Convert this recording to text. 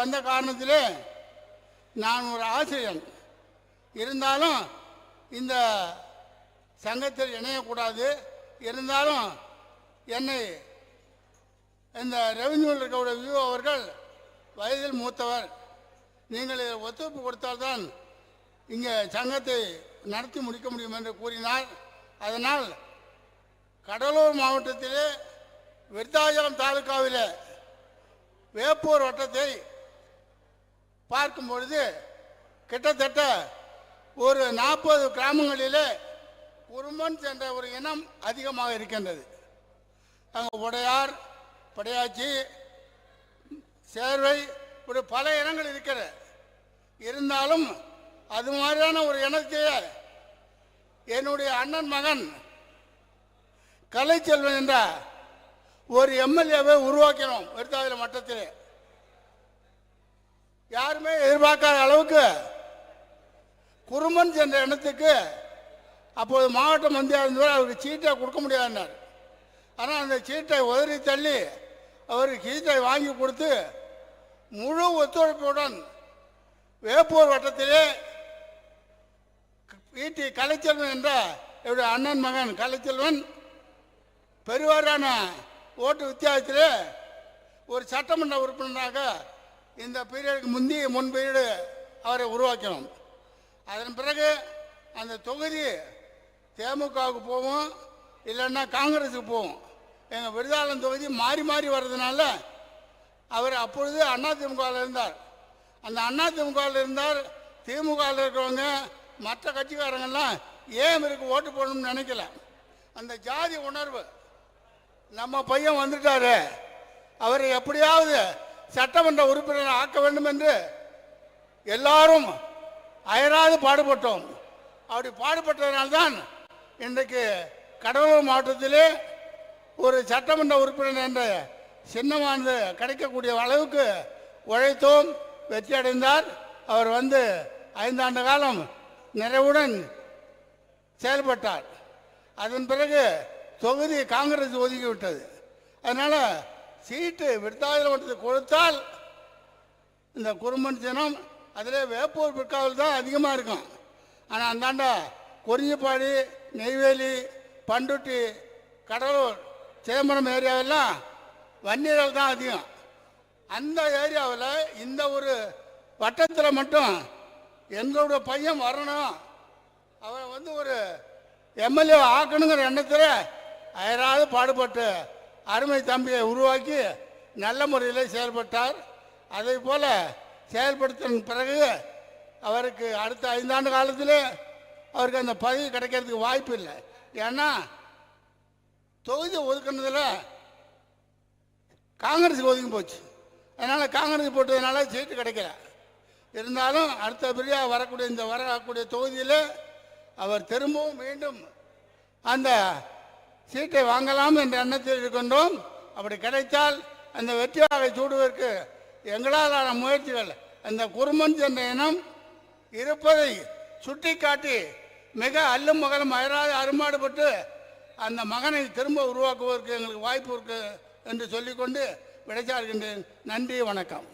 வந்த காரணத்திலே நான் ஒரு ஆசிரியன். இருந்தாலும் இந்த சங்கத்தில் இணையக்கூடாது. இருந்தாலும் என்னை இந்த ரெவன்யூவில் இருக்கக்கூடிய வியூ அவர்கள் வயதில் மூத்தவர். நீங்கள் இதில் ஒத்துழைப்பு கொடுத்தால்தான் இங்கே சங்கத்தை நடத்தி முடிக்க முடியும் என்று கூறினார். அதனால் கடலூர் மாவட்டத்திலே விருத்தாச்சலம் தாலுக்காவிலே வேப்பூர் வட்டத்தை பார்க்கும் பொழுது கிட்டத்தட்ட ஒரு நாற்பது கிராமங்களிலே குறும்பன் என்ற ஒரு இனம் அதிகமாக இருக்கின்றது. அங்கே உடையார் படையாச்சி சேர்வை இப்படி பல இனங்கள் இருக்கிற. இருந்தாலும் அது மாதிரியான ஒரு இனத்தையே என்னுடைய அண்ணன் மகன் கலைச்செல்வன் என்ற ஒரு எம்எல்ஏவை உருவாக்கினோம் விருத்தாவில மட்டத்திலே. யாருமே எதிர்பார்க்காத அளவுக்கு குருமன் சென்ற இனத்துக்கு அப்போது மாவட்ட மந்திரியாக இருந்தவர் அவருக்கு சீட்டை கொடுக்க முடியாதுன்னார். ஆனால் அந்த சீட்டை உதறி தள்ளி அவருக்கு சீட்டை வாங்கி கொடுத்து முழு ஒத்துழைப்புடன் வேப்பூர் வட்டத்திலே ஈட்டி கலைச்செல்வன் என்ற என்னுடைய அண்ணன் மகன் கலைச்செல்வன் பெருவாரான ஓட்டு வித்தியாசத்திலே ஒரு சட்டமன்ற உறுப்பினராக இந்த பீரியடுக்கு முந்தி முன் பீரியடு அவரை உருவாக்கினோம் அதன் பிறகு அந்த தொகுதி தேமுகவுக்கு போவோம் இல்லைன்னா காங்கிரஸுக்கு போவோம். எங்கள் விருதாளம் தொகுதி மாறி மாறி வர்றதுனால அவர் அப்பொழுது அதிமுகவில் இருந்தார். அந்த அதிமுகவில் இருந்தார் திமுகவில் இருக்கிறவங்க மற்ற கட்சிக்காரங்கெல்லாம் ஏன் இவருக்கு ஓட்டு போடணும்னு நினைக்கல. அந்த ஜாதி உணர்வு நம்ம பையன் வந்துட்டாரு அவரை எப்படியாவது சட்டமன்ற உறுப்பினர் ஆக்க வேண்டும் என்று எல்லாரும் அயராது பாடுபட்டோம். அப்படி பாடுபட்டதனால்தான் இன்றைக்கு கடலூர் மாவட்டத்திலே ஒரு சட்டமன்ற உறுப்பினர் என்ற சின்னமானது கிடைக்கக்கூடிய அளவுக்கு உழைத்தோம் வெற்றி அடைந்தார் அவர் வந்து ஐந்தாண்டு காலம் நிறைவுடன் செயல்பட்டார். அதன் பிறகு தொகுதி காங்கிரஸ் ஒதுக்கிவிட்டது அதனால் சீட்டு விருத்தாச்சலம் கொடுத்தால் இந்த குறும்பன் சினம் அதில் வேப்பூர் பிற்காவல் தான் அதிகமாக இருக்கும். ஆனால் அந்தாண்ட குறிஞ்சிப்பாடி நெய்வேலி பண்டுட்டி கடலூர் சிதம்பரம் ஏரியாவெல்லாம் வன்னியர்கள் தான் அதிகம். அந்த ஏரியாவில் இந்த ஒரு வட்டத்தில் மட்டும் எங்களோட பையன் வரணும். அவன் வந்து ஒரு எம்எல்ஏ ஆக்கணுங்கிற எண்ணத்தில் அயராது பாடுபட்டு அருமை தம்பியை உருவாக்கி நல்ல முறையில் செயல்பட்டார். அதே போல் செயல்படுத்தின பிறகு அவருக்கு அடுத்த ஐந்தாண்டு காலத்தில் அவருக்கு அந்த பதவி கிடைக்கிறதுக்கு வாய்ப்பு இல்லை. ஏன்னா தொகுதி ஒதுக்குனதில் காங்கிரஸுக்கு ஒதுங்கி போச்சு. அதனால் காங்கிரஸ் போட்டதுனால சீட்டு கிடைக்கல. இருந்தாலும் அடுத்த பிரியாக வரக்கூடிய இந்த வரக்கூடிய தொகுதியில் அவர் திரும்பவும் மீண்டும் அந்த சீட்டை வாங்கலாம் என்ற எண்ணத்தில் இருக்கின்றோம். அப்படி கிடைத்தால் அந்த வெற்றியாக சூடுவதற்கு எங்களாலான முயற்சிகள் அந்த குருமன் என்ற இனம் இருப்பதை சுட்டிக்காட்டி மிக அல்லும் மகனும் அயராது அருமாடுபட்டு அந்த மகனை திரும்ப உருவாக்குவதற்கு எங்களுக்கு வாய்ப்பு இருக்கு என்று சொல்லிக்கொண்டு விடைச்சார்கின்றேன் நன்றி வணக்கம்.